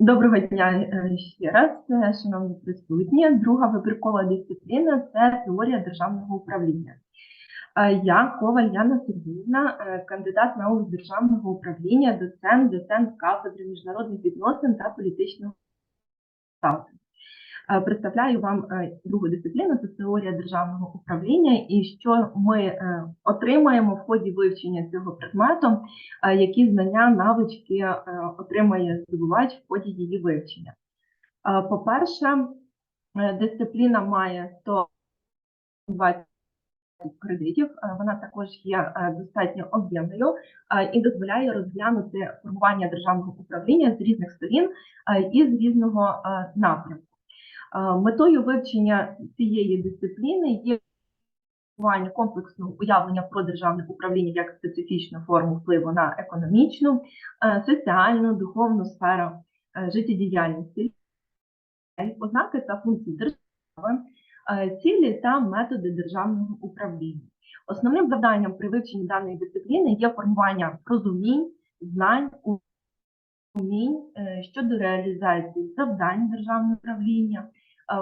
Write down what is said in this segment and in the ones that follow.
Доброго дня е, ще раз, е, шановні присутні. Друга вибіркова дисципліна це теорія державного управління. Е, Я Коваль Яна Сергіївна, кандидат наук з державного управління, доцент, доцент кафедри міжнародних відносин та політичного статусу. Е, Представляю вам е, другу дисципліну це теорія державного управління, і що ми е, отримаємо в ході вивчення цього предмету, які знання, навички отримає здобувач в ході її вивчення. По-перше, дисципліна має 120 кредитів, вона також є достатньо об'ємною і дозволяє розглянути формування державного управління з різних сторін і з різного е, напрямку. Метою вивчення цієї дисципліни є комплексного уявлення про державне управління як специфічну форму впливу на економічну, е, соціальну, духовну сферу е, життєдіяльності, ознаки та функції держави, е, цілі та методи державного управління. Основним завданням при вивченні даної дисципліни є формування розумінь, знань, умінь щодо реалізації завдань державного управління,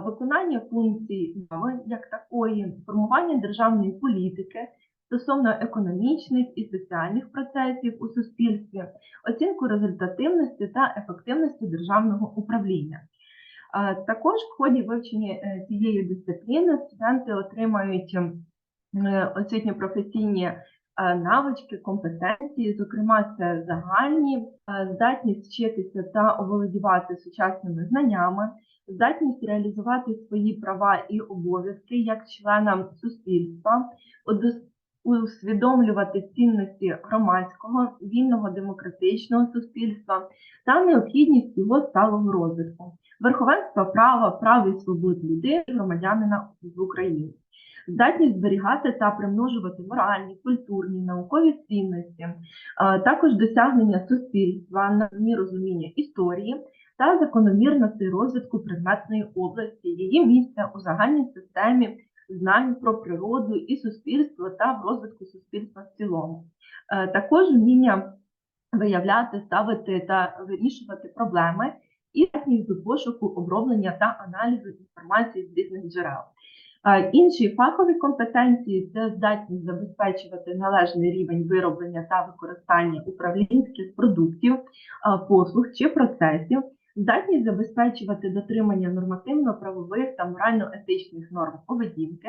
виконання функцій як такої, формування державної політики стосовно економічних і соціальних процесів у суспільстві, оцінку результативності та ефективності державного управління. Е, Також в ході вивчення е, цієї дисципліни студенти отримають е, освітньо-професійні е, навички, компетенції, зокрема, це загальні, е, здатність вчитися та оволодівати сучасними знаннями, здатність реалізувати свої права і обов'язки як членам суспільства, усвідомлювати цінності громадського, вільного демократичного суспільства та необхідність його сталого розвитку, верховенства права, прав і свобод людей, громадянина в Україні здатність зберігати та примножувати моральні, культурні, наукові цінності, також досягнення суспільства на рівні розуміння історії та закономірності розвитку предметної області, її місця у загальній системі знань про природу і суспільство та в розвитку суспільства в цілому. Е, Також вміння виявляти, ставити та вирішувати проблеми і здатність до пошуку, оброблення та аналізу інформації з різних джерел. Інші фахові компетенції це здатність забезпечувати належний рівень вироблення та використання управлінських продуктів, послуг чи процесів, здатність забезпечувати дотримання нормативно-правових та морально-етичних норм поведінки,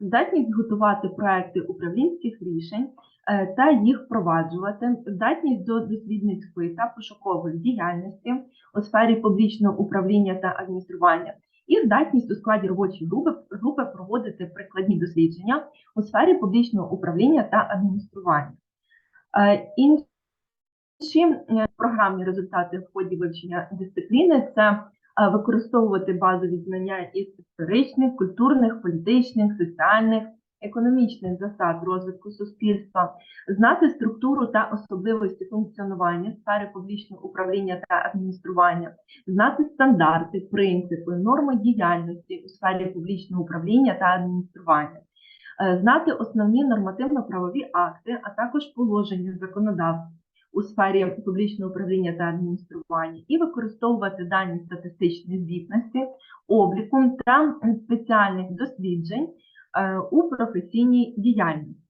здатність готувати проекти управлінських рішень е, та їх впроваджувати, здатність до дослідницької та пошукової діяльності у сфері публічного управління та адміністрування і здатність у складі робочої групи, групи проводити прикладні дослідження у сфері публічного управління та адміністрування. Е, Інші е, програмні результати в ході вивчення дисципліни це е, використовувати базові знання із історичних, культурних, політичних, соціальних, економічних засад розвитку суспільства, знати структуру та особливості функціонування сфери публічного управління та адміністрування, знати стандарти, принципи, норми діяльності у сфері публічного управління та адміністрування, е, знати основні нормативно-правові акти, а також положення законодавства у сфері публічного управління та адміністрування, і використовувати дані статистичної звітності, обліку та спеціальних досліджень у професійній діяльності.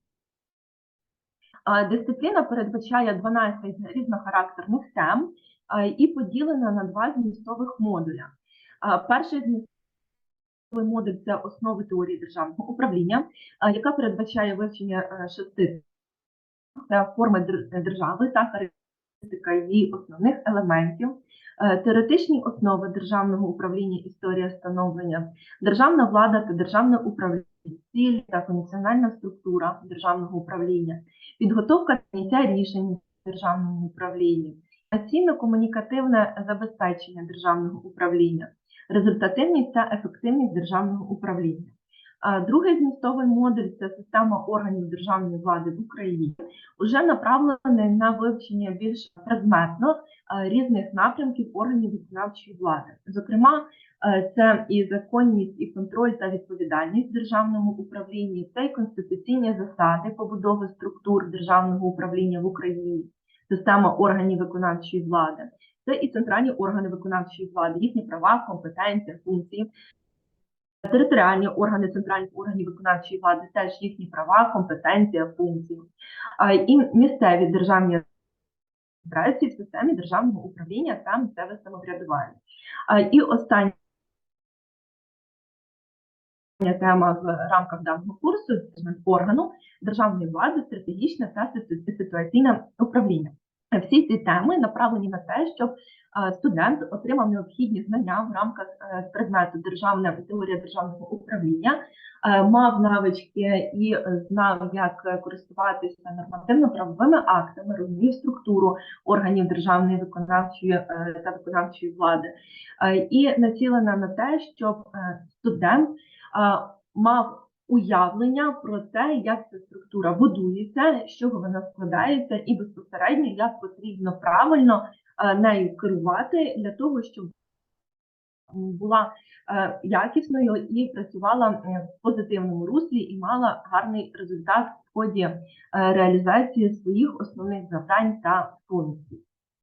Е, Дисципліна передбачає 12 різнохарактерних тем е, і поділена на два змістових модуля. Е, Перший змістовий модуль це основи теорії державного управління, е, яка передбачає вивчення е, шести це форми держави та характеристика її основних елементів, е, теоретичні основи державного управління, історія становлення, державна влада та державне управління, ціль та функціональна структура державного управління, підготовка прийняття рішень державному управлінні, комунікативне забезпечення державного управління, результативність та ефективність державного управління. Другий змістовий модуль це система органів державної влади в Україні, уже направлений на вивчення більш предметно різних напрямків органів виконавчої влади. Зокрема, це і законність, і контроль та відповідальність в державному управлінні, це і конституційні засади побудови структур державного управління в Україні, система органів виконавчої влади, Це і центральні органи виконавчої влади, їхні права, компетенції, функції. Територіальні органи центральних органів виконавчої влади теж їхні права, компетенція, функції. І місцеві державні адміністрації в системі державного управління та місцеве самоврядування. І остання тема в рамках даного курсу органу державної влади, стратегічне та ситуаційне управління. Всі ці теми направлені на те, щоб е, студент отримав необхідні знання в рамках е, предмету державна теорія державного управління, е, мав навички і знав, як користуватися нормативно-правовими актами, розумів структуру органів державної виконавчої та виконавчої влади, і націлена на те, щоб студент мав уявлення про те, як ця структура будується, з чого вона складається, і безпосередньо як потрібно правильно нею керувати для того, щоб була е, якісною і працювала в позитивному руслі і мала гарний результат в ході е, реалізації своїх основних завдань та функцій.